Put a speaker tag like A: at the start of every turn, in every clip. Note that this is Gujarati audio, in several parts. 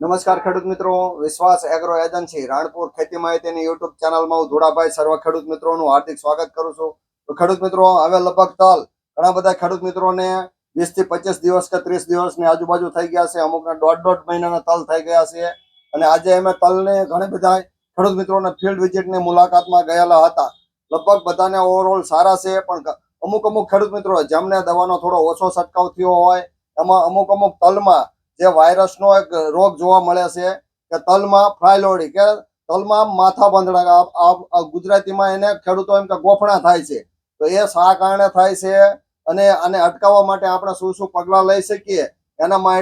A: નમસ્કાર ખેડૂત મિત્રો. વિશ્વાસ એગ્રો એજન્સી, રાણપુર ખેતી માહિતીની યુટ્યુબ ચેનલમાં હું ધોળાભાઈ સર્વ ખેડૂત મિત્રોનું હાર્દિક સ્વાગત કરું છું. તો ખેડૂત મિત્રો, હવે લગભગ તલ. ઘણા બધા ખેડૂત મિત્રોને વીસથી પચીસ દિવસ કે ત્રીસ દિવસની આજુબાજુ થઈ ગયા છે. અમુકને દોઢ દોઢ મહિનાના તલ થઈ ગયા છે. અને આજે અમે તલને ઘણા બધા ખેડૂત મિત્રોને ફિલ્ડ વિઝિટની મુલાકાતમાં ગયેલા હતા. લગભગ બધાને ઓવરઓલ સારા છે, પણ અમુક અમુક ખેડૂત મિત્રો, જેમને દવાનો થોડો ઓછો છંટકાવ થયો હોય, એમાં અમુક અમુક તલમાં જે વાયરસનો એક રોગ જોવા મળે છે કે તલમાં ફ્રાયલોડી કે તલમાં માથા બંધડા ગુજરાતીમાં એને ખેડૂતો એમ કે ગોફણા થાય છે. તો એ શા કારણે થાય છે અને આને અટકાવવા માટે આપણે શું શું પગલાં લઈ શકીએ? એના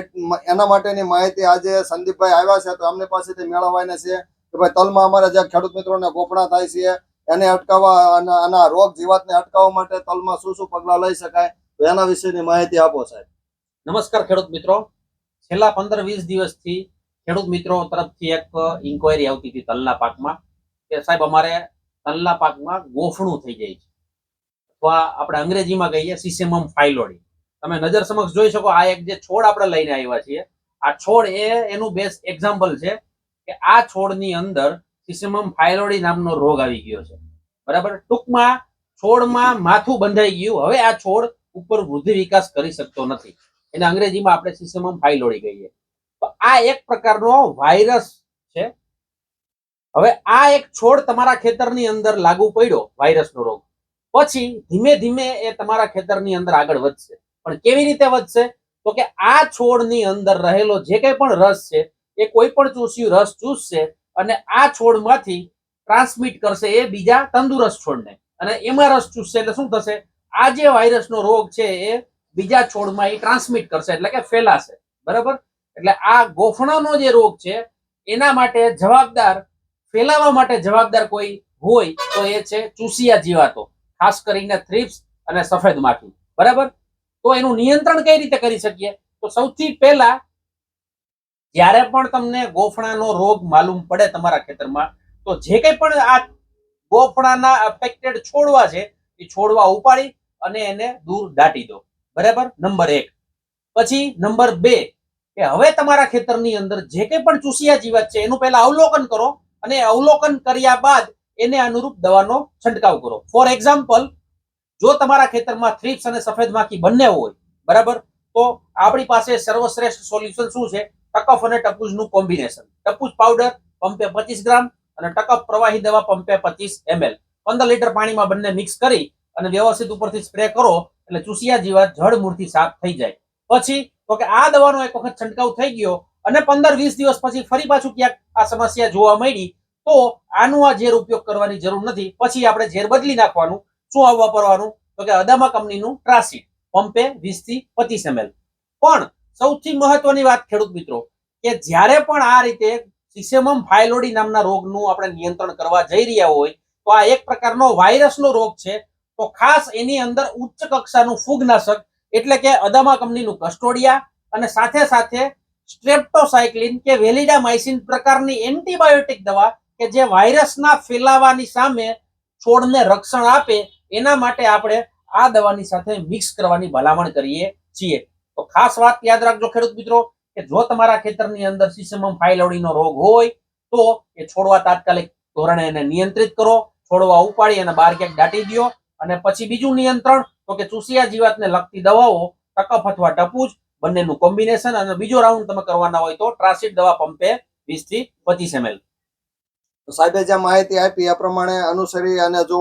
A: એના માટેની માહિતી આજે સંદીપભાઈ આવ્યા છે, તો અમને પાસેથી મેળવવાની છે કે ભાઈ તલમાં અમારા જે ખેડૂત મિત્રોને ગોફણા થાય છે, એને અટકાવવા અને આના રોગ જીવાતને અટકાવવા માટે તલમાં શું શું પગલાં લઈ શકાય? તો એના વિશેની માહિતી આપો સાહેબ.
B: નમસ્કાર ખેડૂત મિત્રો. છેલ્લા પંદર વીસ દિવસથી ખેડૂત મિત્રો તરફથી એક ઇન્કવાયરી આવતી હતી તલના પાકમાં કે સાહેબ, અમારે તલના પાકમાં ગોફણું થઈ જાય છે. અથવા આપણે અંગ્રેજીમાં કહીએ સિસેમમ ફાઇલોડી. તમે નજર સમક્ષ જોઈ શકો, આ એક જે છોડ આપણે લઈને આવ્યા છીએ. આ છોડ એ એનું બેસ્ટ એક્ઝામ્પલ છે કે આ છોડની અંદર સિસેમમ ફાઇલોડી નામનો રોગ આવી ગયો છે. બરાબર? ટૂંકમાં છોડમાં માથું બંધાઈ ગયું. હવે આ છોડ ઉપર વૃદ્ધિ વિકાસ કરી શકતો નથી. એને અંગ્રેજીમાં આપણે સિસ્ટમમ ફાઇલોડી કહીએ. તો આ એક પ્રકારનો વાયરસ છે. હવે આ એક છોડ તમારા ખેતરની અંદર લાગુ પડ્યો વાયરસનો રોગ. પછી ધીમે ધીમે એ તમારા ખેતરની અંદર આગળ વધશે. પણ કેવી રીતે વધશે? તો કે આ છોડની અંદર રહેલો જે કંઈ પણ રસ છે, એ કોઈ પણ ચૂસ્યું રસ ચૂસશે અને આ છોડમાંથી ટ્રાન્સમિટ કરશે એ બીજા તંદુરસ્ત છોડને. અને એમાં રસ ચૂસશે એટલે શું થશે? આ જે વાયરસનો રોગ છે એ બીજા છોડમાં એ ટ્રાન્સમિટ કરશે, એટલે કે ફેલાશે. બરાબર? એટલે આ ગોફણાનો જે રોગ છે, એના માટે જવાબદાર, ફેલાવા માટે જવાબદાર કોઈ હોય તો એ છે ચૂસિયા જીવાતો, ખાસ કરીને થ્રીપ્સ અને સફેદ માખી. બરાબર? તો એનું નિયંત્રણ કઈ રીતે કરી શકીએ? તો સૌથી પહેલા, જ્યારે પણ તમને ગોફણાનો રોગ માલુમ પડે તમારા ખેતરમાં, તો જે કંઈ પણ આ ગોફણાના અફેક્ટેડ છોડવા છે, એ છોડવા ઉપાડી અને એને દૂર દાટી દો. બરાબર? નંબર એક. પછી નંબર બે, કે હવે તમારા ખેતરની અંદર જે કંઈ પણ ચૂસિયા જીવાત છે, એનું પહેલા અવલોકન કરો અને અવલોકન કર્યા બાદ એને અનુરૂપ દવાનો છંટકાવ કરો. ફોર એક્ઝામ્પલ જો તમારા ખેતરમાં થ્રીપ્સ અને સફેદ માખી બંને હોય, બરાબર? તો આપણી પાસે સર્વશ્રેષ્ઠ સોલ્યુશન શું છે? ટકફ અને ટપુજનું કોમ્બિનેશન ટપુજ પાવડર પંપે પચીસ ગ્રામ અને ટકફ પ્રવાહી દવા પંપે પચીસ એમએલ પંદર લીટર પાણીમાં બંને મિક્સ કરી અને વ્યવસ્થિત ઉપરથી સ્પ્રે કરો એટલે ચૂસિયા જીવાત જળ મૂળથી સાફ થઈ જાય. પછી તો કે આ દવાનો એક વખત છંટકાવ થઈ ગયો અને પંદર વીસ દિવસ પછી ફરી પાછું ક્યાંક આ સમસ્યા જોવા મળી, તો આનું આ ઝેર ઉપયોગ કરવાની જરૂર નથી. પછી આપણે ઝેર બદલી નાખવાનું. શું આ વાપરવાનું? તો કે અદામા કંપનીનું ટ્રાસિડ પંપે વીસથી પચીસ એમએલ. પણ સૌથી મહત્વની વાત ખેડૂત મિત્રો, કે જ્યારે પણ આ રીતે સિસેમમ ફાયલોડી નામના રોગનું આપણે નિયંત્રણ કરવા જઈ રહ્યા હોય, તો આ એક પ્રકારનો વાયરસનો રોગ છે તો ખાસ એની અંદર ઉચ્ચ કક્ષાનું ફૂગનાશક એટલે કે અદામા કંપનીનું કસ્ટોડિયા અને સાથે સાથે સ્ટ્રેપ્ટોસાયક્લિન કે વેલિડામાઇસિન પ્રકારની એન્ટીબાયોટિક દવા કે જે વાયરસના ફેલાવાની સામે છોડને રક્ષણ આપે, એના માટે આપણે આ દવાની સાથે મિક્સ કરવાની ભલામણ કરીએ છીએ. તો ખાસ વાત યાદ રાખજો ખેડૂત મિત્રો કે જો તમારા ખેતરની અંદર સિસમમ ફાઇલોડીનો રોગ હોય, તો એ છોડવા તાત્કાલિક ધોરણે એને નિયંત્રિત કરો, છોડવા ઉપાડી અને બહાર ક્યાંક દાટી દો. અને પછી બીજું નિયંત્રણ, તો કે ચૂસિયા જીવાતને લગતી દવાઓ, ટકફ અથવા ટપુજ બંનેનું કોમ્બિનેશન અને બીજો રાઉન્ડ તમે કરવાના હોય તો ટ્રાસિડ દવા પંપે વીસથી પચીસ એમએલ.
A: સાહેબે જે માહિતી આપી, એ પ્રમાણે અનુસરી અને જો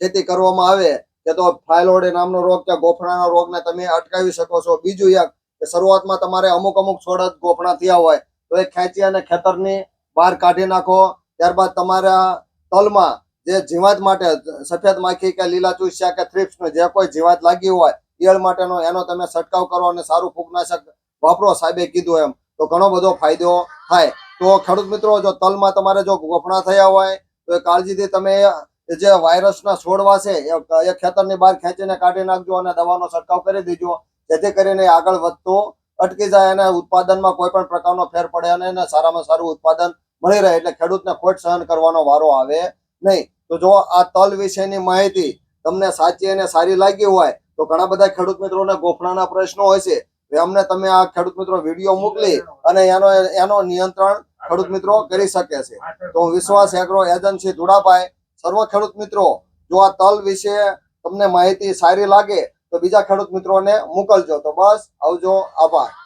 A: ખેતી કરવામાં આવે, કે તો ફાઇલોડી નામનો રોગ કે ગોફણાનો રોગને તમે અટકાવી શકો છો. બીજું એક, કે શરૂઆતમાં તમારે અમુક અમુક છોડ જ ગોફણા થયા હોય, તો એ ખેંચી અને ખેતરની બહાર કાઢી નાખો. ત્યારબાદ તમારા તલમાં જે જીવાત માટે, સફેદ માખી કે લીલા ચૂસ્યા કે થ્રિપ્સ જે કોઈ જીવાત લાગી હોય, ઈયળ માટેનો એનો તમે છંટકાવ કરો અને સારું ફૂગનાશક વાપરો સાહેબે કીધું એમ. તો ઘણો બધો ફાયદો થાય. તો ખેડૂત મિત્રો, જો તલમાં તમારે જો ગોફણા થયા હોય, તો એ કાળજીથી તમે જે વાયરસના છોડવા છે, એ- ખેતરની બહાર ખેંચીને કાઢી નાખજો અને દવાનો છંટકાવ કરી દેજો. જેથી કરીને આગળ વધતો, અટકી જાય અને ઉત્પાદનમાં કોઈ પણ પ્રકારનો ફેર પડે અને સારામાં સારું ઉત્પાદન મળી રહે. એટલે ખેડૂતને ખોટ સહન કરવાનો વારો આવે. નહીં. તો જો આ તલ વિશેની માહિતી તમને સાચી અને સારી લાગી હોય, તો ઘણા બધા ખેડૂત મિત્રોને ગોફણાના પ્રશ્નો હોય છે. અમને તમે આ ખેડૂત મિત્રો વીડિયો મોકલી અને એનો એનો નિયંત્રણ ખેડૂત મિત્રો કરી શકે છે. તો વિશ્વાસ એગ્રો એજન્સી ધુડાભાઈ, સર્વ ખેડૂત મિત્રો, જો આ તલ વિશે તમને માહિતી સારી લાગે, તો બીજા ખેડૂત મિત્રોને મોકલજો. તો બસ, આવજો. આભાર.